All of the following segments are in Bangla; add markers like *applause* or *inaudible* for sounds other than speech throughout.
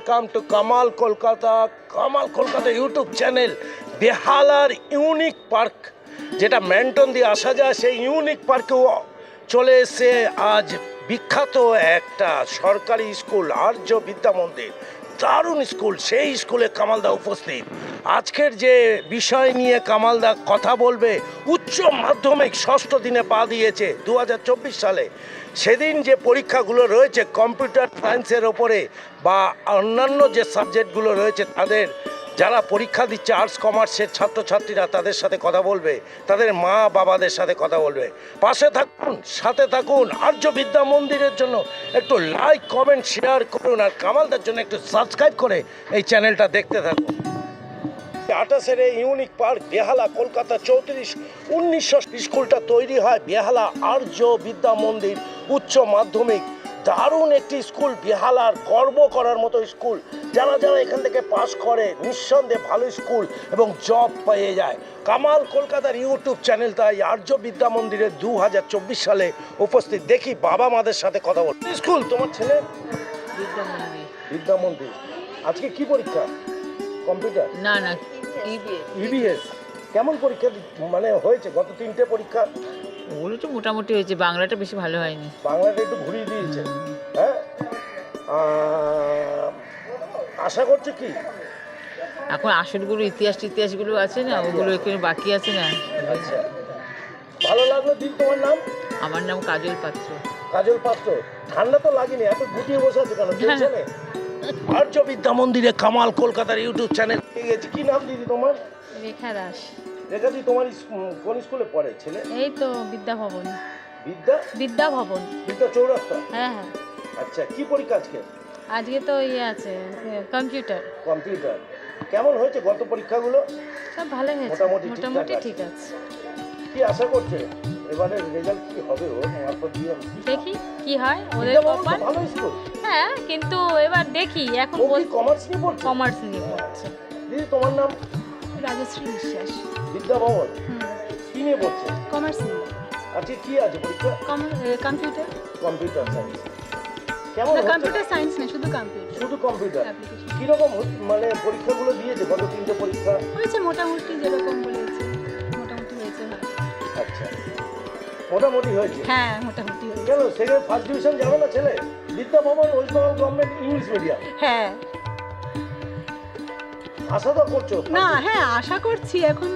Welcome to Kamal Kolkata Kamal Kolkata YouTube channel বেহালার unique park যেটা ম্যান্টন দিয়ে আসা যায়, সেই ইউনিক পার্কেও চলে এসে আজ বিখ্যাত একটা সরকারি স্কুল, আর্য বিদ্যা মন্দির। দারুণ স্কুল, সেই স্কুলে কামালদা উপস্থিত। আজকের যে বিষয় নিয়ে কামালদা কথা বলবে, উচ্চ মাধ্যমিক ষষ্ঠ দিনে পা দিয়েছে দু হাজার চব্বিশ সালে। সেদিন যে পরীক্ষাগুলো রয়েছে কম্পিউটার সায়েন্সের ওপরে বা অন্যান্য যে সাবজেক্টগুলো রয়েছে তাদের, যারা পরীক্ষা দিচ্ছে আর্টস, কমার্সের ছাত্রছাত্রীরা তাদের সাথে কথা বলবে, তাদের মা বাবাদের সাথে কথা বলবে। পাশে থাকুন, সাথে থাকুন আর্য বিদ্যা মন্দিরের জন্য একটু লাইক কমেন্ট শেয়ার করুন আর কামালদের জন্য একটু সাবস্ক্রাইব করে এই চ্যানেলটা দেখতে থাকুন। আঠাশের এই ইউনিক পার্ক বেহালা কলকাতা চৌত্রিশ উনিশশো স্কুলটা তৈরি হয় বেহালা আর্য বিদ্যা মন্দির উচ্চ মাধ্যমিক। দারুণ একটি স্কুল বেহালার গর্ব করার মতো স্কুল। যারা যারা এখান থেকে পাশ করে নিঃসন্দেহে ভালো স্কুল এবং জব পেয়ে যায়। কামাল কলকাতার ইউটিউব চ্যানেল তাই আর্য বিদ্যা মন্দিরে দু হাজার চব্বিশ সালে উপস্থিত। দেখি বাবা মাদের সাথে কথা বল। স্কুল তোমার ছেলে? বিদ্যা মন্দির। আজকে কি পরীক্ষা? কম্পিউটার? না না ইবিএস ইবিএস কেমন পরীক্ষা মানে হয়েছে? গত তিনটে পরীক্ষা? ওগুলো তো মোটামুটি হয়েছে। বাংলাটা বেশি ভালো হয়নি। বাংলাটা একটু ঘুরিয়ে দিয়েছে। হ্যাঁ? আশা করছ কি? এখন আসলগুলো ইতিহাস ইতিহাসগুলো আছে না? ওগুলো এখানে বাকি আছে না? আচ্ছা। ভালো লাগল দিন তোমার নাম? আমার নাম কাজল পাত্র। কাজল পাত্র। ঠান্ডা তো লাগেনি। এত গুটিয়ে বসে আছে কেন? টেনশনে? আর্য বিদ্যা মন্দিরে কামাল কলকাতার ইউটিউব চ্যানেল। গেছি কি নাম দিদি তোমার? রেখা দাস। রেখাদি তোমার কোন স্কুলে পড়ে ছেলে? এই তো বিদ্যা ভবন। বিদ্যা? বিদ্যা ভবন। বিদ্যা চৌরাস্তা? হ্যাঁ হ্যাঁ। আচ্ছা কি পরীক্ষা আজকে? আজকে তো ইয়ে আছে কম্পিউটার। কম্পিউটার। কেমন হয়েছে গত পরীক্ষাগুলো? সব ভালো হয়েছে মোটামুটি। ঠিক আছে। কি আশা করছে? এবারে রেজাল্ট কি হবে ও? দেখি কি হয় ওদের কপাল? ভালো স্কুল হ্যাঁ কিন্তু এবার দেখি এখন ও কি কমার্স নিয়ে পড়ছে? কমার্স নিয়ে পড়ছে। দিদি তোমার নাম? রাজশ্রী বিশ্বাস। বিদ্যা ভবন। কি নিয়ে পড়ছে? কমার্স নিয়ে। আজকে কি আছে পরীক্ষা? কম্পিউটার কম্পিউটার সায়েন্স কেমন? কম্পিউটার সায়েন্স না শুধু কম্পিউটার শুধু কম্পিউটার অ্যাপ্লিকেশন কীরকম মানে পরীক্ষাগুলো দিয়েছে? গত তিনটে পরীক্ষা? হয়েছে মোটামুটি যেরকম মোটামুটি হয়েছে। হ্যাঁ মোটামুটি হয়েছে। কেন? সেখানে ফার্স্ট ডিভিশন যাবে না ছেলে? Vidya Bhavan West Bengal government English medium হ্যাঁ। আশা তো করছ? না হ্যাঁ আশা করছি। এখন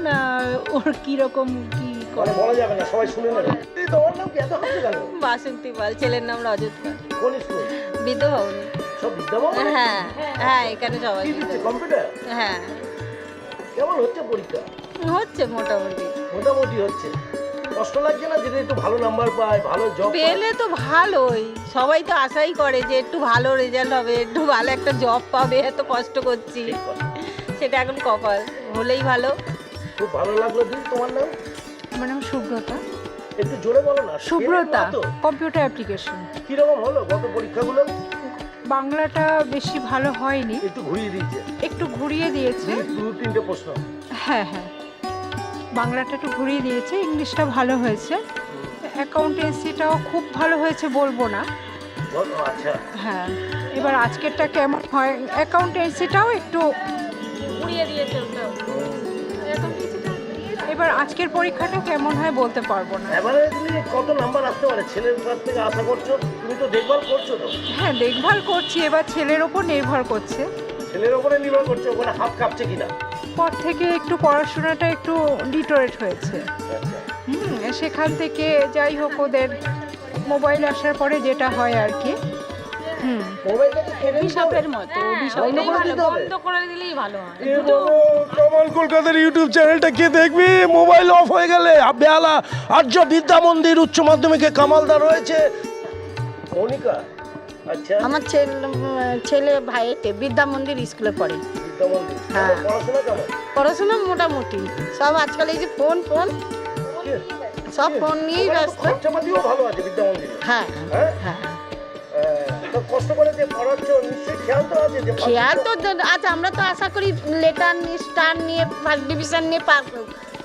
ওর কীরকম কি মানে বলা যাবে না সবাই শুনে নেবে। দিদি, তোমার নাম কি? এত হচ্ছে কেন? বাসন্তী পাল ছেলের নাম রজত পাল। কোন স্কুল? বিদ্যা ভবনে। সব বিদ্যা ভবন? হ্যাঁ হ্যাঁ এখানে সবাই কি দিচ্ছে কম্পিউটার হ্যাঁ। কেমন হচ্ছে পরীক্ষা? হচ্ছে মোটামুটি। মোটামুটি হচ্ছে। কষ্ট লাগছে না যদি একটু ভালো নাম্বার পায় ভালো জব পেলে তো ভালোই। সবাই তো আশাই করে যে একটু ভালো রেজাল্ট হবে একটু ভালো একটা জব পাবে এত কষ্ট করছি। সেটা এখন কপাল হলেই ভালো। খুব ভালো লাগল দিদি তোমার নাম? আমার নাম সুব্রতা। একটু জোরে বলো না সুব্রতা কম্পিউটার অ্যাপ্লিকেশন কীরকম হলো গত পরীক্ষাগুলো? বাংলাটা বেশি ভালো হয়নি। একটু ঘুরিয়ে দিয়েছে। একটু ঘুরিয়ে দিয়েছে। দু তিনটে প্রশ্ন। হ্যাঁ হ্যাঁ। বাংলাটা একটু ঘুরিয়ে দিয়েছে ইংলিশটা ভালো হয়েছে। অ্যাকাউন্টেন্সিটাও খুব ভালো হয়েছে বলব না। হ্যাঁ এবার আজকেরটা কেমন হয়? অ্যাকাউন্টেন্সিটাও একটু উড়িয়ে দিয়েছে এবার আজকের পরীক্ষাটা কেমন হয় বলতে পারব না। এবারে তুমি কত নাম্বার আসতে পারে? ছেলের কাছ থেকে আশা করছ? তুমি তো দেখভাল করছ তো? হ্যাঁ দেখভাল করছি এবার ছেলের ওপর নির্ভর করছে। ছেলের ওপরে নির্ভর করছে ওখানে হাত কাঁপছে কিনা? পর থেকে একটু পড়াশোনাটা একটু ডিটোরেট হয়েছে। হুম সেখান থেকে যাই হোক ওদের মোবাইল আসার পরে যেটা হয় আর কি। হুম। অভিশাপের মতো ভালো বন্ধ করে দিলেই ভালো হয়। কলকাতার ইউটিউব চ্যানেলটা কে দেখবি? মোবাইল অফ হয়ে গেলে বেহালা আর্য বিদ্যা মন্দির উচ্চ মাধ্যমিকে কামালদা রয়েছে। মনিকা আচ্ছা। আমার ছেলে ছেলে ভাইকে বিদ্যা মন্দির স্কুলে পড়ে। হ্যাঁ। পড়াশোনা মোটামুটি। সব আজকাল এই যে ফোন ফোন। সব ফোন নিয়েই ব্যস্ত। ভালো আছে বিদ্যা মন্দিরে। হ্যাঁ হ্যাঁ? হ্যাঁ। আহ, তো কষ্ট করে যে পড়াচ্ছ নিশ্চয়ই খেয়াল তো আছে খেয়াল তো আচ্ছা আমরা তো আশা করি লেটার নিয়ে স্টার নিয়ে ফার্স্ট ডিভিশন নিয়ে পাস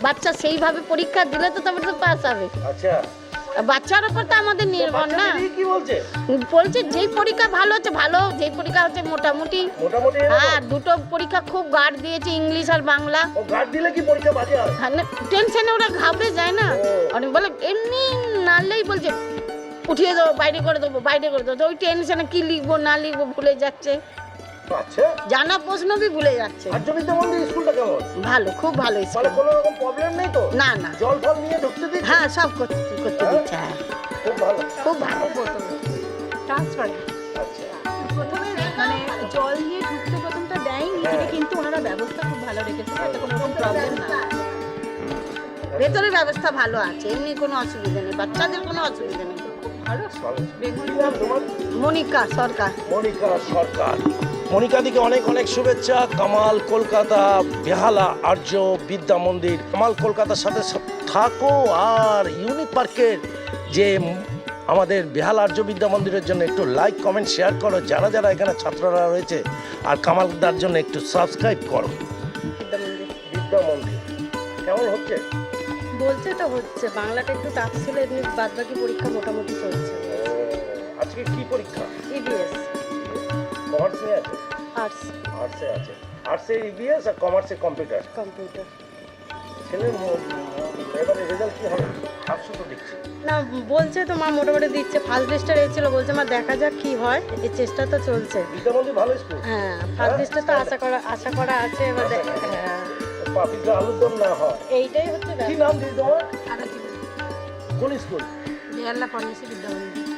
বাচ্চা সেইভাবে পরীক্ষা দিলে তো তবে তো পাস হবে। আচ্ছা। বাচ্চার উপর তো আমাদের নির্ভর না। কি বলছে? বলছে যেই পরীক্ষা ভালো হচ্ছে ভালো যেই পরীক্ষা হচ্ছে মোটামুটি। মোটামুটি হ্যাঁ দুটো পরীক্ষা খুব গার্ড দিয়েছে ইংলিশ আর বাংলা। ও গার্ড দিলে কি পরীক্ষা বাজে হয় টেনশনে ওরা ঘাবড়ে যায় না। অনেক বলে এমনি নাড়লেই বলছে উঠিয়ে দেবো বাইরে করে দেবো বাইরে করে দেবো। ওই টেনশনে কি লিখব না লিখব ভুলে যাচ্ছে। আচ্ছা জানা প্রশ্ন বি ভুলে যাচ্ছে। আর্যবিদ্যা মন্দির স্কুলটা কেমন? ভালো খুব ভালো মানে কোনো রকম প্রবলেম নেই তো? না না। জল ফল নিয়ে ঢুকতে দিচ্ছে? হ্যাঁ সব করতে করতে দিচ্ছে হ্যাঁ। খুব ভালো। খুব ভালো। ট্রান্সফার আচ্ছা। প্রথমে মানে জল নিয়ে ঢুকতে প্রথমটা দেয়নি হ্যাঁ। কিন্তু ওনারা ব্যবস্থা খুব ভালো রেখেছে এতে কোনো রকম প্রবলেম না। ভেতরে ব্যবস্থা ভালো আছে এমনি কোনো অসুবিধা নেই বাচ্চাদের কোনো অসুবিধা নেই। মনিকা সরকার। মনিকা সরকার। মনিকা দিকে অনেক অনেক শুভেচ্ছা কামাল কলকাতা বেহালা আর্য বিদ্যা মন্দির। কামাল কলকাতার সাথে থাকো আর ইউনিক পার্কের যে আমাদের বেহাল আর্য বিদ্যা মন্দিরের জন্য একটু লাইক কমেন্ট শেয়ার করো। যারা যারা এখানে ছাত্ররা রয়েছে আর কামালদার জন্য একটু সাবস্ক্রাইব করো। বিদ্যা মন্দির। কেমন হচ্ছে? বলছে তো হচ্ছে। বাংলাটা একটু টাফ ছিল এমনি পরীক্ষা মোটামুটি চলছে। আজকে কি পরীক্ষা? ইবিএস নিয়ে আছে? আর্টস আর্টসে আছে। আর্টসে ইবিএস আর কমার্সে কম্পিউটার কম্পিউটার ছেলের এবারে রেজাল্ট কি হবে? সাতশো তো দেখছি। না বলছে তো মা মোটামুটি দিচ্ছে। ফার্স্ট লিস্টে এসেছিল বলছে মা দেখা যাক কি হয়। এই চেষ্টা তো চলছে। বিদ্যামন্দির ভালো স্কুল? হ্যাঁ ফার্স্ট লিস্টে তো আশা করা আশা করা আছে এবার হ্যাঁ। পাপিজা আলুর দম না হয়। এইটাই হচ্ছে কি নাম তোমার? কোন স্কুল? বিয়াল্লা ফর্মেসি বিদ্যামন্দির।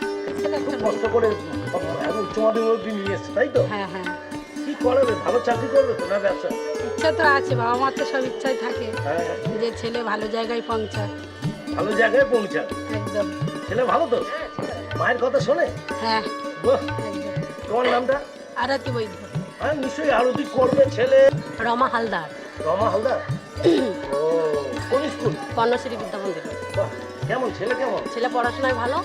কষ্ট করে উচ্চ মাধ্যমিক অবধি নিয়ে এসছে তাই তো? হ্যাঁ হ্যাঁ। কি করাবে? ভালো চাকরি করবে তো না ব্যবসা? ইচ্ছা তো আছে বাবা মার তো সব ইচ্ছাই থাকে। হ্যাঁ যে ছেলে ভালো জায়গায় পৌঁছাক। ভালো জায়গায় একদম। ছেলে ভালো তো? মায়ের কথা শোনে? হ্যাঁ। তোমার নামটা? আরতি বৈদ্য। হ্যাঁ নিশ্চয়ই আরতি করবে ছেলে। রমা হালদার। রমা হালদার? *clears throat* ও কোন স্কুল? কর্ণশ্রী বিদ্যামন্দির কেমন? ছেলে কেমন? ছেলে পড়াশোনায় ভালো।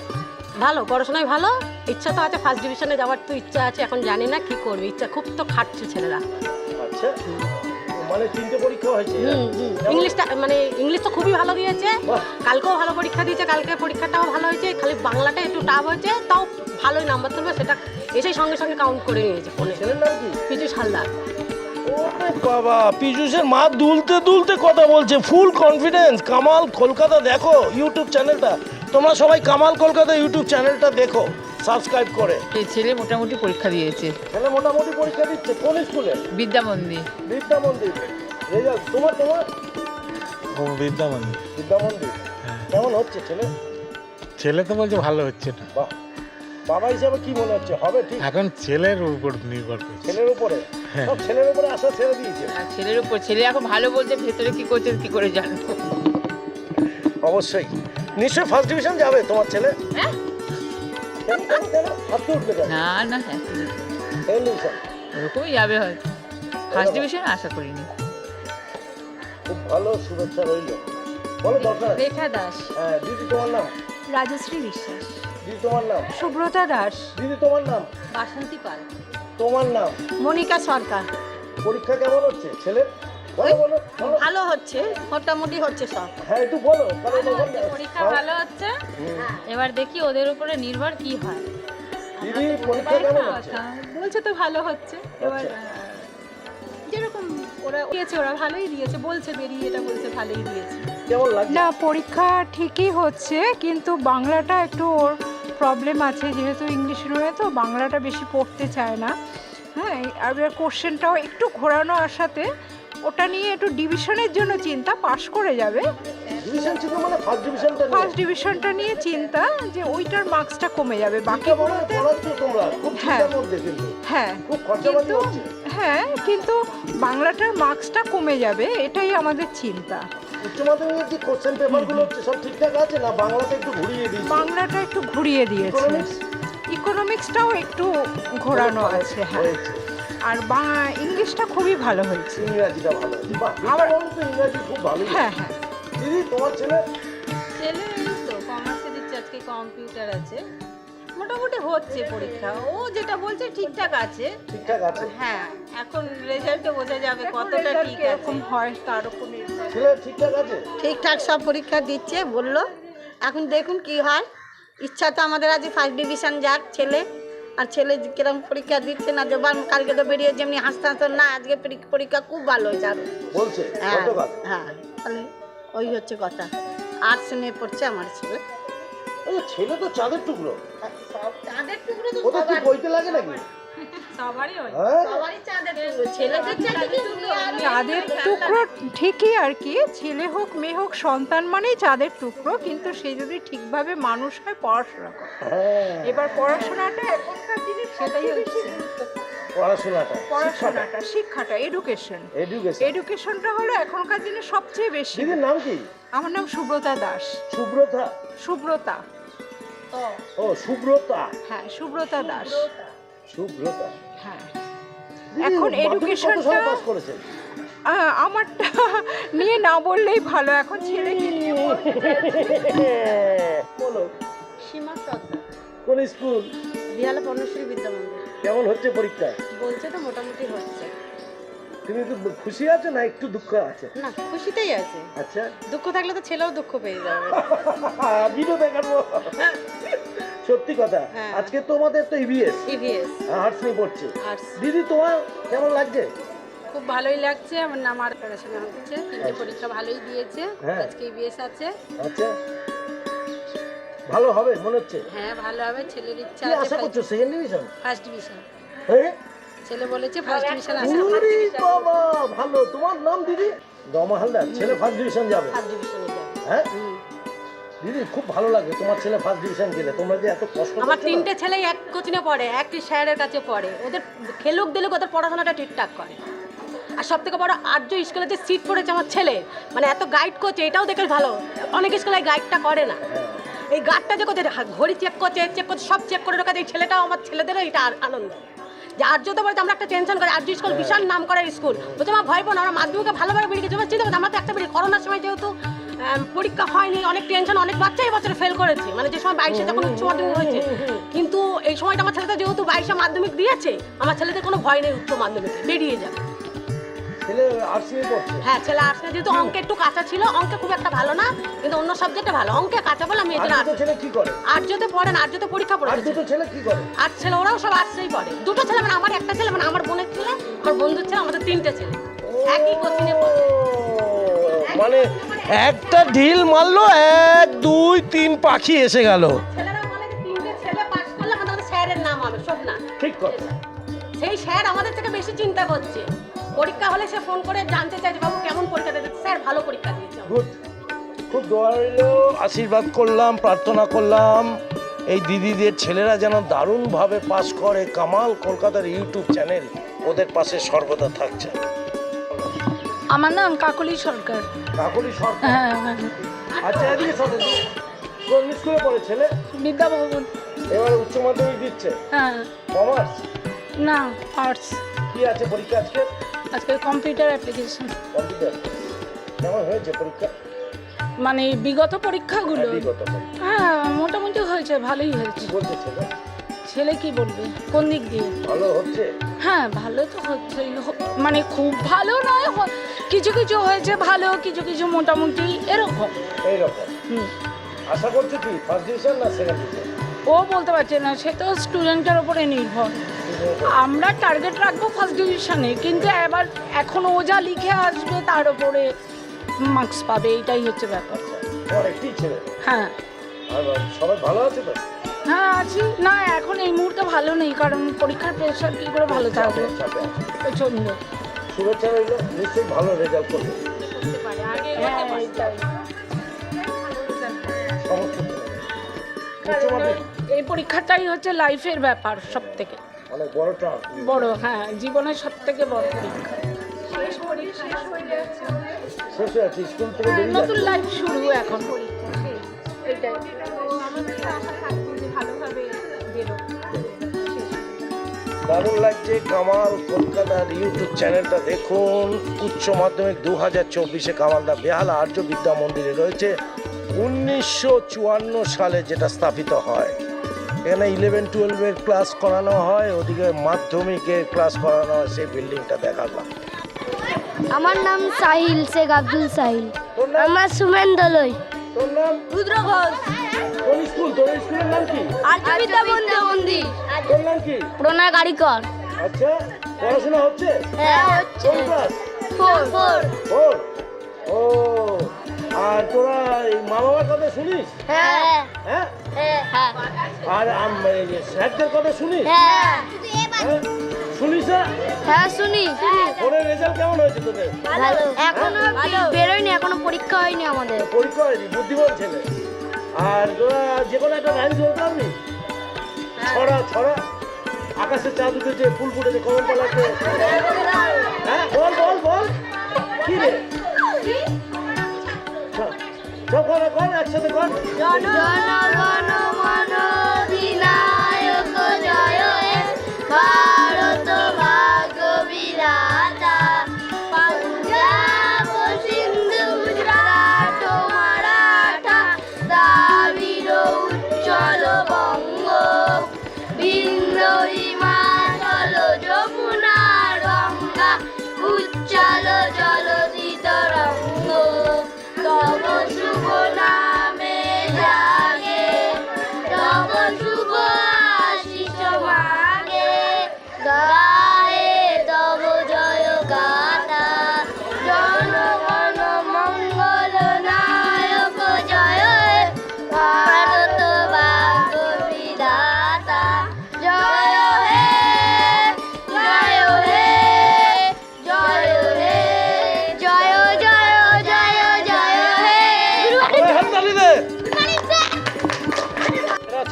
ভালো পড়াশোনায় ভালো? ইচ্ছা তো আছে ফার্স্ট ডিভিশনে যাওয়ার তো ইচ্ছা আছে এখন জানি না কি করবে। ইচ্ছা খুব তো খাটছে ছেলেরা। আচ্ছা মানে তিনটে পরীক্ষা হয়েছে। হুম হুম। ইংলিশটা মানে ইংলিশ তো খুবই ভালো দিয়েছে। কালকেও ভালো পরীক্ষা দিয়েছে কালকে পরীক্ষাটাও ভালো হয়েছে খালি বাংলাটা একটু টাফ হয়েছে তাও ভালোই নাম্বার তুলবে সেটা এসেই সঙ্গে সঙ্গে কাউন্ট করে নিয়েছে ফোনে হালদার। বাবা মা দুলতে দুলতে কথা বলছে ফুল কনফিডেন্স কামাল কলকাতা দেখো ইউটিউব চ্যানেলটা তোমরা সবাই কামাল কলকাতা ইউটিউব চ্যানেলটা দেখো সাবস্ক্রাইব করে। সেই ছেলে মোটামুটি পরীক্ষা দিয়েছে। ছেলে মোটামুটি পরীক্ষা দিচ্ছে কোন স্কুলে? বিদ্যা মন্দির বিদ্যা মন্দির রেজাল্ট তোমার তোমার? ও বিদ্যামণি বিদ্যা মন্দির কেমন হচ্ছে ছেলে? ছেলে তো বলছে ভালো হচ্ছে না। বাহ। বাবা হিসাবে কি মনে হচ্ছে? হবে ঠিক? এখন ছেলের উপর নির্ভর করছে। ছেলের উপরে? সব ছেলের উপরে আশা ছেড়ে দিয়েছে। আর ছেলের উপর ছেলে এখন ভালো বলছে ভেতরে কি করছে কি করে জানব। অবশ্যই। নিশ্চয়ই ফার্স্ট ডিভিশন যাবে তোমার ছেলে। হ্যাঁ? কেন কেন কেন হাতে উঠবে না না ওরকমই যাবে হয়তো ফার্স্ট ডিভিশন আশা করিনি। খুব ভালো শুভেচ্ছা রইল। বলো দরকার রেখা দাস। হ্যাঁ দিদি তোমার নাম? রাজশ্রী বিশ্বাস। দিদি তোমার নাম? সুব্রতা দাস। দিদি তোমার নাম? বাসন্তী পাল। তোমার নাম? মনিকা সরকার। পরীক্ষা কেমন হচ্ছে? ছেলে ভালো হচ্ছে মোটামুটি হচ্ছে সব। হ্যাঁ একটু বলো পরীক্ষা হ্যাঁ, ভালো হচ্ছে। এবার দেখি ওদের উপরে নির্ভর কি হয়। দিদি পরীক্ষা কেমন হচ্ছে? বলছে তো ভালো হচ্ছে। এবার আচ্ছা। যেরকম ওরা দিয়েছে ওরা ভালোই দিয়েছে। বলছে বেরিয়ে এটা বলছে ভালোই দিয়েছে। না পরীক্ষা ঠিকই হচ্ছে কিন্তু বাংলাটা একটু ওর প্রবলেম আছে। যেহেতু ইংলিশ রয়ে তো বাংলাটা বেশি পড়তে চায় না। হ্যাঁ আর কোশ্চেনটাও একটু ঘোরানো আসাতে ওটা নিয়ে একটু ডিভিশনের জন্য চিন্তা পাশ করে যাবে। ছিল মানে ফার্স্ট ডিভিশনটা নিয়ে? চিন্তা যে ওইটার মার্কসটা কমে যাবে। বাকি হ্যাঁ। হ্যাঁ। কিন্তু হ্যাঁ কিন্তু বাংলাটার মার্কসটা কমে যাবে এটাই আমাদের চিন্তা। বাংলাটা একটু ঘুরিয়ে দিয়েছে। ইকোনমিক্সটাও একটু ঘোরানো আছে হ্যাঁ। আর বা ইংলিশটা খুবই ভালো হয়েছে। ইংরাজিটা ভালো হয়েছে। বাহ আবার- আমার তো ইংরাজি খুব ভালো হ্যাঁ হ্যাঁ। দিদি তোমার ছেলে? ছেলে এই তো কমার্সে দিচ্ছে আজকে কম্পিউটার আছে। মোটামুটি হচ্ছে পরীক্ষা। ও যেটা বলছে ঠিকঠাক আছে। ঠিকঠাক আছে? হ্যাঁ এখন রেজাল্টে বোঝা যাবে কতটা ঠিক আছে। এরকম হয় তার উপর ছেলে ঠিকঠাক আছে? ঠিকঠাক সব পরীক্ষা দিচ্ছে বলল। এখন দেখুন কি হয়। ইচ্ছা তো আমাদের আজ ফার্স্ট ডিভিশন যাক ছেলে। আর ছেলে কিরম পরীক্ষা দিচ্ছে না যে কালকে তো বেরিয়ে যেমনি হাসতে হাসতে না আজকে পরী- পরীক্ষা খুব ভালো হয়েছে আর। বলছে? হ্যাঁ হ্যাঁ তাহলে ওই হচ্ছে কথা। আর্টস নিয়ে পড়ছে আমার ছেলে। ছেলে তো চাঁদের টুকরো। চাঁদের টুকরো তো বইতে লাগে নাকি? চাঁদের টুকরো ছেলেদের চাঁদের টুকরো আর চাঁদের টুকরো ঠিকই আর কি ছেলে হোক মেয়ে হোক সন্তান মানেই চাঁদের টুকরো কিন্তু সে যদি ঠিকভাবে মানুষ হয় পড়াশোনা করে। হ্যাঁ। এবার পড়াশোনাটা এখনকার দিনে সেটাই হচ্ছে। পড়াশোনাটা পড়াশোনাটা শিক্ষাটা এডুকেশন এডুকেশন এডুকেশনটা হলো এখনকার দিনে সবচেয়ে বেশি। দিদির নাম কি? আমার নাম সুব্রতা দাস। সুব্রতা? সুব্রতা। ও। সুব্রতা। হ্যাঁ সুব্রতা দাস। সুব্রতা হ্যাঁ। এখন করেছেন আমারটা *laughs* নিয়ে না বললেই ভালো এখন নিয়ে *laughs* বলো। সীমা সর্দার কোন স্কুল? বিহালে পর্ণশ্রী বিদ্যা মন্দির। কেমন হচ্ছে পরীক্ষা? বলছে তো মোটামুটি হচ্ছে। তুমি তো খুশি আছো না একটু দুঃখ আছে? না খুশিতেই আছে। আচ্ছা। দুঃখ থাকলে তো ছেলেও দুঃখ পেয়ে যাবে। *laughs* ভিডিও দেখাবো সত্যি কথা। হ্যাঁ। আজকে তোমাদের তো ইবিএস ইভিএস আর্টস নিয়ে পড়ছে। আর্টস দিদি তোমার কেমন লাগছে? খুব ভালোই লাগছে। আমার নাম আর পড়াশোনা হচ্ছে। তিনটে পরীক্ষা ভালোই দিয়েছে। হ্যাঁ। আজকে ইভিএস আছে। আচ্ছা। ভালো হবে মনে হচ্ছে? হ্যাঁ ভালো হবে। ছেলের ইচ্ছা কি আশা করছ? সেকেন্ড ডিভিশন ফার্স্ট ডিভিশন হ্যাঁ? ছেলে বলেছে ফার্স্ট ডিভিশন আছে ওরে বাবা ভালো। তোমার নাম দিদি? দমা হালদার ছেলে ফার্স্ট ডিভিশন যাবে। ফার্স্ট ডিভিশনে যাবে। হ্যাঁ? দিদি খুব ভালো লাগে। তোমার ছেলে ফার্স্ট ডিভিশন গেলে। তোমরা যে এত কষ্ট আমার তিনটে ছেলেই এক কোচিনে পড়ে একটি স্যারের কাছে পড়ে। ওদের খেলুক দিলুক ওদের পড়াশোনাটা ঠিকঠাক করে। আর সব থেকে বড় আর্য স্কুলে যে সিট পড়েছে আমার ছেলে মানে এত গাইড করছে এটাও দেখে ভালো। অনেক স্কুলে গাইডটা করে না। এই গার্ডটা যে করছে ঘড়ি চেক করছে চেক করছে সব চেক করে রেখেছে এই ছেলেটাও আমার ছেলেদেরও এটা আর- আনন্দ। যে আর্য তো বলছে আমরা একটা টেনশন করি। আর্য স্কুল বিশাল নাম করা স্কুল বলছে আমার ভয় পাবো না আমরা মাধ্যমিকে ভালোভাবে বেরিয়ে গেছি। চিন্তা করছি আমরা তো একটা বেরিয়ে করোনার সময় যেহেতু পরীক্ষা হয়নি অনেক টেনশন অনেক বাচ্চা এই বছরে ফেল করেছে। মানে যে সময় বাইশে যখন উচ্চ মাধ্যমিক হয়েছে। কিন্তু এই সময়টা আমার ছেলেটা যেহেতু বাইশে মাধ্যমিক দিয়েছে আমার ছেলেদের কোনো ভয় নেই উচ্চ মাধ্যমিকে বেরিয়ে যাবে। আর্টস হ্যাঁ ছেলে আর্টসে যেহেতু অঙ্কে একটু কাঁচা ছিল অঙ্কে খুব একটা ভালো না কিন্তু অন্য সাবজেক্টে ভালো। অঙ্কে কাঁচা বলে আমি আর এখানে ছেলে কি করে? আর্যতে পড়েন আর্যতে পরীক্ষা আর দুটো ছেলে কি করে? আর্ট ছেলে ওরাও সব আর্টসেই পড়ে দুটো ছেলে মানে আমার একটা ছেলে মানে আমার বোনের ছেলে আমার বন্ধুর ছেলে আমাদের তিনটে ছেলে। একই কোচিনে পড়ে। মানে একটা ঢিল মারলো এক দুই তিন পাখি এসে গেল। ঠিক কথা। সেই স্যার আমাদের থেকে বেশি চিন্তা করছে। পরীক্ষা হলে সে ফোন করে জানতে চাইছে বাবু কেমন পরীক্ষা দিয়েছে? স্যার ভালো পরীক্ষা দিয়েছে খুব দোয়া রইল আশীর্বাদ করলাম প্রার্থনা করলাম। এই দিদিদের ছেলেরা যেন দারুণভাবে পাস করে কামাল কলকাতার ইউটিউব চ্যানেল ওদের পাশে সর্বদা থাকছে। আমার নাম কাকলি সরকার। কাকুলি সরকার? হ্যাঁ হ্যাঁ আচ্ছা এদিকে সরে যাও। কোন স্কুলে পড়ে ছেলে বিদ্যাভবন এবারে উচ্চ মাধ্যমিক দিচ্ছে। হ্যাঁ। কমার্স? না আর্টস। কি আছে পরীক্ষা আজকে? আজকে কম্পিউটার অ্যাপ্লিকেশন। কম্পিউটার। কেমন হয়েছে পরীক্ষা? মানে বিগত পরীক্ষাগুলো? হ্যাঁ। হ্যাঁ মোটামুটি হয়েছে ভালোই হয়েছে। বলছে ছেলে কি বলবে? কোন দিক দিয়ে? ভালো হচ্ছে? হ্যাঁ ভালো তো হচ্ছে। মানে খুব ভালো নয় কিছু কিছু হয়েছে ভালো কিছু কিছু মোটামুটি এরকম। এইরকম। হুম। আশা করছ কি ফার্স্ট ডিভিশন না সেকেন্ড ডিভিশন ও বলতে পারছে না সে তো স্টুডেন্টের ওপরে নির্ভর। আমরা টার্গেট রাখব ফার্স্ট ডিভিশনে কিন্তু এবার এখন ও যা লিখে আসবে তার ওপরে মার্কস পাবে এটাই হচ্ছে ব্যাপার। হ্যাঁ। সবাই ভালো আছে তো? হ্যাঁ আছি? না এখন এই মুহূর্তে ভালো নেই কারণ পরীক্ষার প্রেশার কী করে ভালো থাকবে। প্রচণ্ড শুভেচ্ছা রইল নিশ্চয়ই ভালো রেজাল্ট করবে। হ্যাঁ মাধ্যমিক এই পরীক্ষাটাই হচ্ছে লাইফের ব্যাপার সব থেকে অনেক বড় বড় হ্যাঁ জীবনের সব থেকে বড় পরীক্ষা শেষ হয়ে থেকে হ্যাঁ, নতুন লাইফ শুরু এখন। এটাই। দারুণ লাগছে কামাল কলকাতার ইউটিউব চ্যানেলটা দেখুন। উচ্চ মাধ্যমিক দু হাজার চব্বিশে কামালদা বেহালা আর্য বিদ্যা মন্দিরে রয়েছে। উনিশশো চুয়ান্ন সালে যেটা স্থাপিত হয়। এখানে ইলেভেন টুয়েলভের ক্লাস করানো হয় ওদিকে মাধ্যমিকের ক্লাস করানো হয় সেই বিল্ডিংটা দেখালাম। আমার নাম সাহিল শেখ আব্দুল সাহিল? আমার সুমেন দলই। তোর নাম? রুদ্র ঘোষ কোন স্কুল? তোর স্কুলের নাম কি? আর্যবিদ্যা মন্দির মন্দির। তোর নাম কি? প্রণয় গাড়িকর। আচ্ছা পড়াশোনা হচ্ছে? হ্যাঁ হচ্ছে। কোন ক্লাস? Four four. ফোর। ও আর তোরা মা বাবার কথা শুনিস? হ্যাঁ। হ্যাঁ? হ্যাঁ। আর স্যারদের কথা শুনিস? হ্যাঁ। হ্যাঁ? শুনিস? হ্যাঁ শুনি। ফোনের রেজাল্ট কেমন হয়েছে তোদের? ভালো। এখনও বেরোয়নি এখনও পরীক্ষা হয়নি আমাদের। পরীক্ষা হয়নি বুদ্ধিমান ছেলে। আর তোরা যে কোনো একটা লাইন বলতে পারবি? ছড়া ছড়া। আকাশে চাঁদ উঠেছে ফুল ফুটেছে কমল পালাচ্ছে। হ্যাঁ বল বল বল। কি রে? চ- সব কর কর একসাথে কর। জনগণ মন অধিনায়ক জয়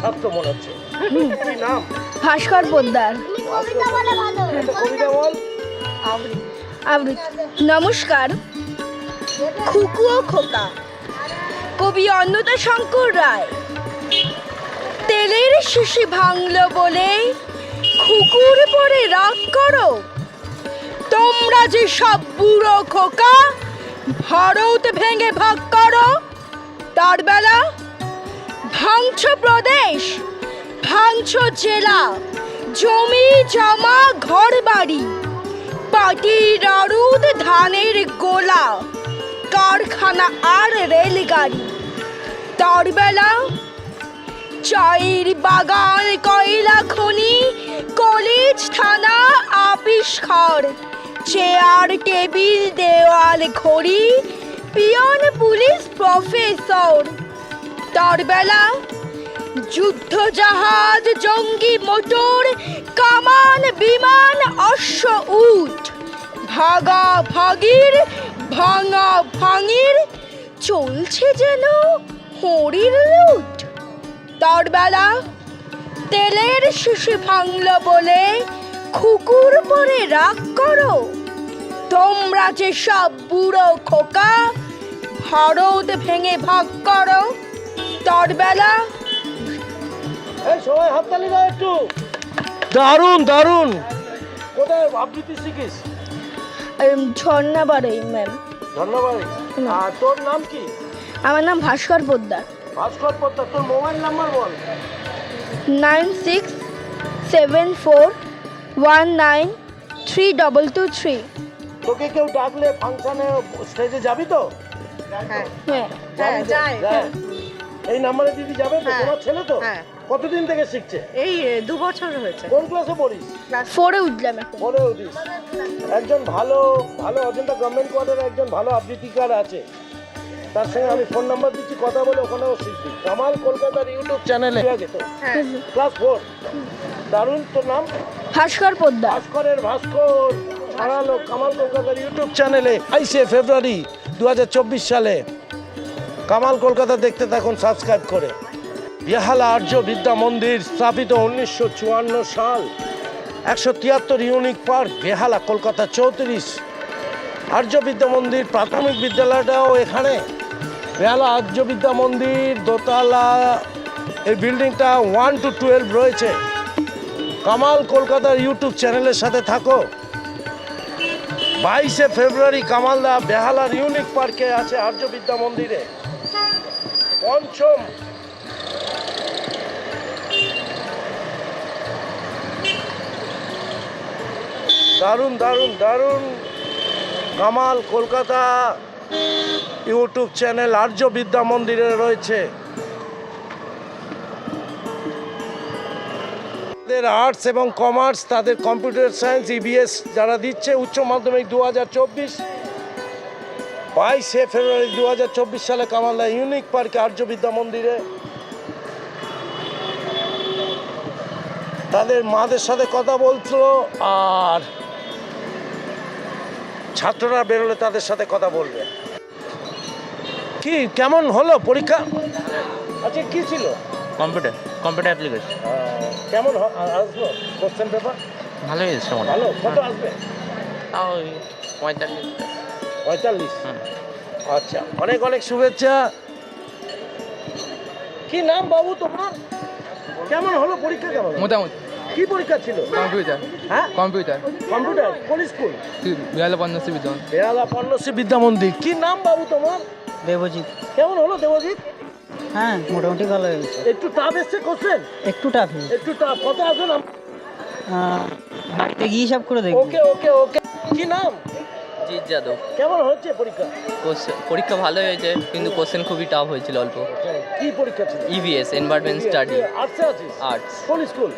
ছাত্র মনে হচ্ছে। কি নাম? ভাস্কর পোদ্দার একটা কবিতা বল। আবৃত্তি। নমস্কার। খুকু ও খোকা। কবি অন্নদা শঙ্কর রায়। তেলের শিশি ভাঙল বলে খুকুর পরে রাগ করো। তোমরা যে সব বুড়ো খোকা ভারত ভেঙে ভাগ করো। তার বেলা ভাঙছ প্রদেশ ভাঙছ জেলা, জমি, জমা ঘর বাড়ি পাটি রারুদ ধানের গোলা, কারখানা আর রেলগাড়ি। তার বেলা চায়ের বাগান, কয়লা খনি, কলেজ, থানা, আপিস ঘর, চেয়ার, টেবিল, দেওয়াল, ঘড়ি, পিয়ন পুলিশ প্রফেসর। তার বেলা যুদ্ধ জাহাজ জঙ্গি মোটর, কামান, বিমান, অশ্ব উট। ভাগা ভাগির, ভাঙা ভাঙির, চলছে যেন হরির লুট। তার বেলা তেলের শিশি ভাঙল বলে খুকুর পরে রাগ করো। তোমরা যে সব বুড়ো খোকা, ভারত ভেঙে ভাগ করো। তার বেলা এই সবাই হাততালি দাও একটু। দারুণ দারুণ। কোথায় আবৃত্তি শিখিস? ঝর্ণা বাড়াই ম্যাম ধন্যবাদ আর তোর নাম কি? আমার নাম ভাস্কর পোদ্দার। ভাস্কর পত্তা তোর মোবাইল নাম্বার বল। Nine six seven four one nine three double two three. তোকে কেউ ডাকলে ফাংশনে স্টেজে যাবি তো? হ্যাঁ হ্যাঁ হ্যাঁ যাই। যায়। এই নাম্বারে দিদি যাবে তো? হ্যাঁ। তোমার ছেলে তো? হ্যাঁ। কতদিন থেকে শিখছে? এই দু বছর হয়েছে। কোন ক্লাসে পড়িস? ফোরে উঠলাম এখন। পরে উঠিস। একজন ভালো ভালো অজন্তা গভর্নমেন্ট কোয়ার্টারে একজন ভালো আবৃত্তিকার আছে। তার সঙ্গে আমি ফোন নাম্বার দিচ্ছি কথা বলে ওখানেও শিখবি। কামাল কলকাতার ইউটিউব চ্যানেলে হ্যাঁ। ক্লাস ফোর দারুণ তোর নাম? ভাস্কর পোদ্দার। ভাস্করের ভাস্কর। ছড়ালো কামাল কলকাতার ইউটিউব চ্যানেলে বাইশে ফেব্রুয়ারি দু হাজার চব্বিশ সালে। কামাল কলকাতা দেখতে থাকুন সাবস্ক্রাইব করে। বেহালা আর্য বিদ্যা মন্দির স্থাপিত উনিশশো চুয়ান্ন সাল। একশো তিয়াত্তর ইউনিক পার্ক, বেহালা কলকাতা চৌত্রিশ। আর্য বিদ্যা মন্দির প্রাথমিক বিদ্যালয়টাও এখানে। বেহালা আর্য বিদ্যা মন্দির দোতলা, এই বিল্ডিংটা ওয়ান টু টুয়েলভ রয়েছে। কামাল কলকাতার ইউটিউব চ্যানেলের সাথে থাকো। বাইশে ফেব্রুয়ারি কামালদা বেহালার ইউনিক পার্কে আছে আর্য বিদ্যা মন্দিরে। পঞ্চম। দারুণ দারুণ দারুণ। কামাল কলকাতা ইউটিউব চ্যানেল আর্য বিদ্যা মন্দিরে রয়েছে। তাদের আর্টস এবং কমার্স তাদের কম্পিউটার সায়েন্স ইবিএস যারা দিচ্ছে উচ্চ মাধ্যমিক দু হাজার চব্বিশ। বাইশে ফেব্রুয়ারি দু হাজার চব্বিশ সালে কামালদা ইউনিক পার্কে আর্য বিদ্যা মন্দিরে তাদের মাদের সাথে কথা বলছিল আর ছাত্ররা বেরোলে তাদের সাথে কথা বলবে। কি কেমন হলো পরীক্ষা? আচ্ছা কি ছিল? Computer computer application. কেমন আসলো কোশ্চেন পেপার? ভালোই এসছে ভালো কত আসবে? তাও পঁয়তাল্লিশ। পঁয়তাল্লিশ। আচ্ছা অনেক অনেক শুভেচ্ছা। কি নাম বাবু তোমার? কেমন হলো পরীক্ষা কেমন মোটামুটি। কি পরীক্ষা ছিল? কম্পিউটার। হ্যাঁ? কম্পিউটার। কম্পিউটার কোন স্কুল? বিহালে পঞ্চাশি বিদ্যমান বেহালা পণ্যশ্রী বিদ্যা মন্দির কি নাম বাবু তোমার? দেবজিৎ। কেমন হলো দেবজিৎ? হ্যাঁ মোটামুটি ভালো হয়েছে। একটু টাফ এসছে কোশ্চেন একটু টাফ একটু টাফ কত আসবে না বাড়িতে গিয়ে হিসাব করে দেখব। ওকে ওকে ওকে। কি নাম? জিৎ যাদব। কেমন হচ্ছে পরীক্ষা? পরীক্ষা ভালো হয়েছে কিন্তু কোশ্চেন খুবই টাফ হয়েছিল অল্প। কি পরীক্ষা ছিল? ইভিএস এনভায়রনমেন্ট স্টাডি আর্টসে আছিস? আর্টস কোন স্কুল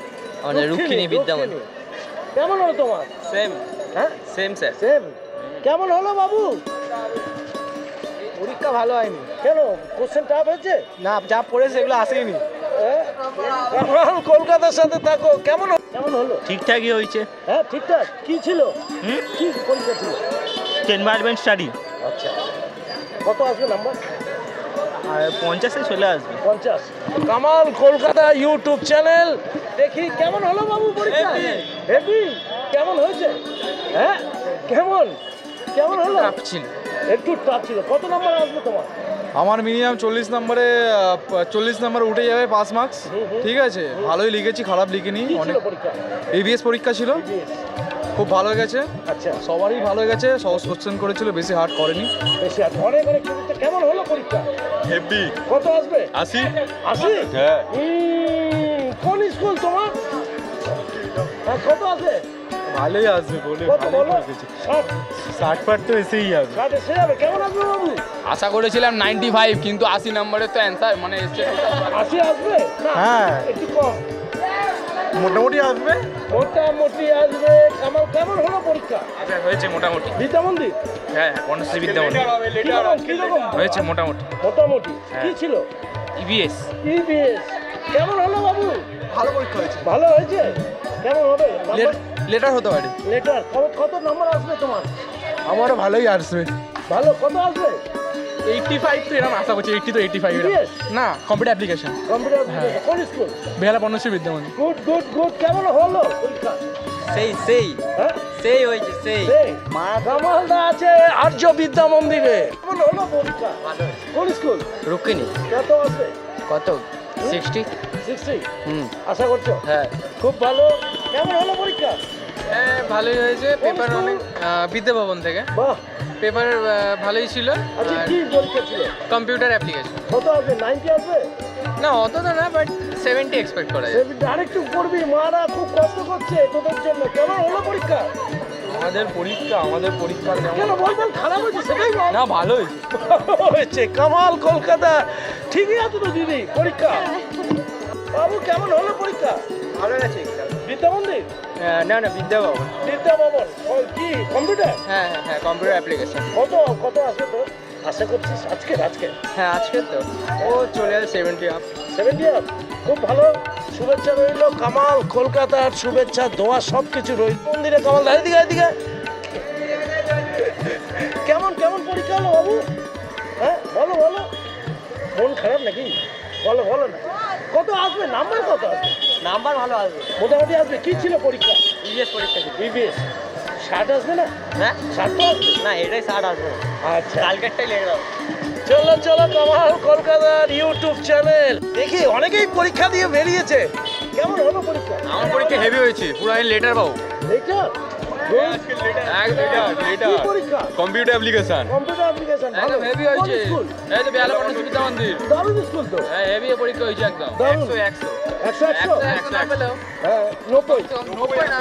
আমাদের। কেমন হলো তোমার? সেম হ্যাঁ? সেম স্যার সেম কেমন হলো বাবু? পরীক্ষা ভালো হয়নি। কেন? কোশ্চেন টাফ হয়েছে? না যা পড়েছে সেগুলো আসেনি? এখন কলকাতার সাথে থাকো। কেমন হলো? কেমন হলো? ঠিকঠাকই হয়েছে। হ্যাঁ ঠিকঠাক। কি ছিল? কি পরীক্ষা ছিল? এনভায়রনমেন্ট স্টাডি আচ্ছা। কত আসবে নাম্বার আর পঞ্চাশে চলে আসবে। পঞ্চাশ। Kamal Kolkata YouTube channel. দেখি কেমন হলো বাবু পরীক্ষা? হেভি কেমন হয়েছে? হ্যাঁ? কেমন? কেমন হলো? ছিল। একটু টাফ ছিল। কত নাম্বার আসবে তোমার? আমার মিনিমাম চল্লিশ নম্বরে চল্লিশ নম্বর উঠে যাবে পাস মার্কস ঠিক আছে? ভালোই লিখেছি খারাপ লিখিনি। অনেক এবিএস পরীক্ষা ছিল। খুব ভালো হয়ে গেছে। আচ্ছা। সবারই ভালো হয়ে গেছে সহজ কোশ্চেন করেছিল বেশি হার্ড করেনি। বেশি আছে অনেক অনেক কেমন হলো পরীক্ষা? হেভি কত আসবে? হ্যাঁ। কোন স্কুল তোমার? হ্যাঁ, কত আছে? ভালোই আসবে বলে ষাট পার তো এসেই যাবে। আশা করেছিলাম নাইনটি ফাইভ কিন্তু আশি নম্বরের তো অ্যান্সার মানে এসছে আশি আসবে? হ্যাঁ। একটু কম। মোটামুটি আসবে? মোটামুটি আসবে কেমন কেমন হলো পরীক্ষা? হয়েছে মোটামুটি। বিদ্যা মন্দির হ্যাঁ বনশ্রী বিদ্যা কীরকম কীরকম? হয়েছে মোটামুটি। মোটামুটি। কি ছিল? ইবিএস ইবিএস কেমন হলো বাবু? ভালো পরীক্ষা হয়েছে। ভালো হয়েছে? কেমন হবে? লেটার হতে পারে। লেটার কত কত নাম্বার আসবে তোমার? আমারও ভালোই আসবে। ভালো কত আসবে? এইটটি ফাইভ তো এরকম আশা করছি এইটটি তো এইটটি ফাইভ না কম্পিউটার অ্যাপ্লিকেশন কম্পিউটার কোন school Behala Parnasree Vidyamandir good good good কেমন হলো পরীক্ষা? সেই সেই। হ্যাঁ? সেই হয়েছে সেই। সেই। মা কামালদা আছে আর্য বিদ্যা মন্দিরে। কেমন হলো পরীক্ষা? কোন স্কুল রুক্মিণী। কত আসবে কত? সিক্সটি সিক্সটি হুম। আশা করছ? হ্যাঁ। খুব ভালো। কেমন হলো পরীক্ষা? হ্যাঁ ভালোই হয়েছে। পেপার? অনেক বিদ্যাভবন থেকে। বাহ। পেপার ভালোই ছিল। আচ্ছা ছিল? Computer application. কত না অত তো না বাট সেভেন্টি এক্সপেক্ট করা যায়। আরেকটু পড়বি মারা খুব কষ্ট করছে তোদের জন্য। কেমন হলো পরীক্ষা? আমাদের পরীক্ষা আমাদের পরীক্ষা কেন বল বল খারাপ হয়েছে সেটাই বল। না ভালোই হয়েছে। কামাল কলকাতা। ঠিকই আছে তো দিদি পরীক্ষা। বাবু কেমন হলো পরীক্ষা? ভালো গেছে বিদ্যা মন্দির? না না বিদ্যা ভবন। ও, কি কম্পিউটার? হ্যাঁ হ্যাঁ হ্যাঁ কম্পিউটার অ্যাপ্লিকেশন কত কত আসবে তো আশা করছিস? আজকে আজকে? হ্যাঁ আজকে তো। ও চলে আসে সেভেন্টি আপ সেভেন্টি আপ খুব ভালো। শুভেচ্ছা রইল কামাল কলকাতার শুভেচ্ছা দোয়া সব কিছু রইল মন্দিরে কামাল? দাঁড়িয়ে দিকে এদিকে কেমন কেমন পরীক্ষা হলো বাবু? হ্যাঁ বলো বলো। মন খারাপ নাকি? বলো বলো না। কত আসবে? নাম্বার কত আসবে? নাম্বার ভালো আসবে। মোটামুটি আসবে। কি ছিল পরীক্ষা? ইভিএস পরীক্ষা ছিল। বিবিএস ষাট আসবে না? হ্যাঁ। ষাট তো আসবে? না এটাই ষাট আসবে। আচ্ছা। কালকেরটাই লেগে যাবে। চলো চলো কামাল কলকাতার ইউটিউব চ্যানেল দেখি অনেকেই পরীক্ষা দিয়ে বেরিয়েছে। কেমন হলো পরীক্ষা? আমার পরীক্ষা হেভি হয়েছে। পুরো লেটার পাবো। পরীক্ষা কম্পিউটার অ্যাপ্লিকেশন কম্পিউটার অ্যাপ্লিকেশন ভালো হেভি হয়েছে। এই তো সুবিধা মন্দির। দারুণ স্কুল তো। হ্যাঁ হেভি পরীক্ষা হয়েছে একদম। হ্যাঁ না।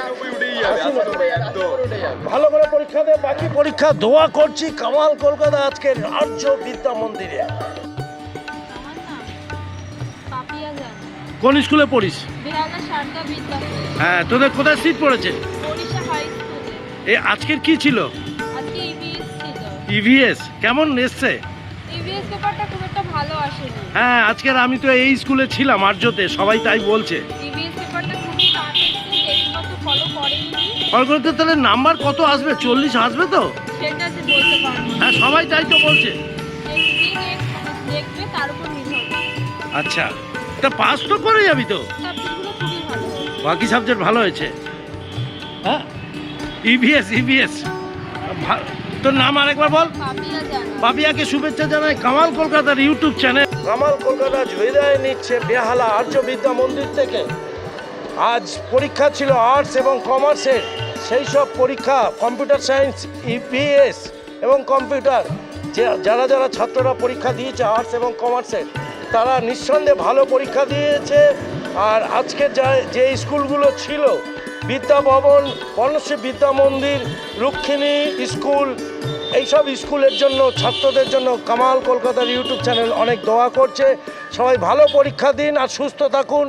উঠে যাবে করে পরীক্ষা দে বাকি পরীক্ষা দোয়া করছি কামাল কলকাতা আজকে রাজ্য বিদ্যা মন্দিরে। কোন স্কুলে পড়িস? হ্যাঁ তোদের কোথায় সিট পড়েছে? এ আজকের কি ছিল? আজকে ইভিএস ছিল। ইভিএস কেমন এসছে? ইভিএস পেপারটা খুব একটা ভালো আসেনি। হ্যাঁ আজকের আমি তো এই স্কুলে ছিলাম আর্যতে সবাই তাই বলছে। ইভিএস পেপারটা খুবই টাফ এসেছে টেস্ট ফলো করেনি। কলকাতা তাহলে নাম্বার কত আসবে? চল্লিশ আসবে তো? সেটা যে বলতে পারব হ্যাঁ সবাই তাই তো বলছে। দেখবে তার উপর নির্ভর আচ্ছা তা পাস তো করে যাবি তো? সাবজেক্টগুলো খুবই ভালো। হয়েছে বাকি সাবজেক্ট ভালো হয়েছে। হ্যাঁ ইভিএস ইভিএস তোর নাম আরেকবার বল। পাপিয়াকে শুভেচ্ছা জানাই কামাল কলকাতার ইউটিউব চ্যানেল। কামাল কলকাতা বিদায় নিচ্ছে বেহালা আর্য বিদ্যা মন্দির থেকে। আজ পরীক্ষা ছিল আর্টস এবং কমার্সের সেই সব পরীক্ষা কম্পিউটার সায়েন্স ইপিএস এবং কম্পিউটার যে যারা যারা ছাত্ররা পরীক্ষা দিয়েছে আর্টস এবং কমার্সের তারা নিঃসন্দেহে ভালো পরীক্ষা দিয়েছে। আর আজকের যা যে স্কুলগুলো ছিল বিদ্যা ভবন বর্ণশ্রী বিদ্যা মন্দির রুক্ষিণী স্কুল, এইসব স্কুলের জন্য, ছাত্রদের জন্য কামাল কলকাতার ইউটিউব চ্যানেল অনেক দোয়া করছে। সবাই ভালো পরীক্ষা দিন আর সুস্থ থাকুন।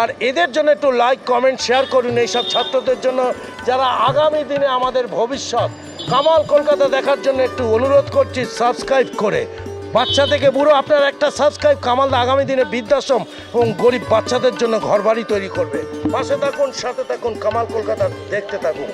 আর এদের জন্য একটু লাইক কমেন্ট শেয়ার করুন এইসব ছাত্রদের জন্য, যারা আগামী দিনে আমাদের ভবিষ্যৎ। কামাল কলকাতা দেখার জন্য একটু অনুরোধ করছি সাবস্ক্রাইব করে। বাচ্চা থেকে বুড়ো, আপনার একটা সাবস্ক্রাইব কামাল আগামী দিনে বৃদ্ধাশ্রম এবং গরিব বাচ্চাদের জন্য ঘরবাড়ি তৈরি করবে। পাশে থাকুন, সাথে থাকুন, কামাল কলকাতা দেখতে থাকুন।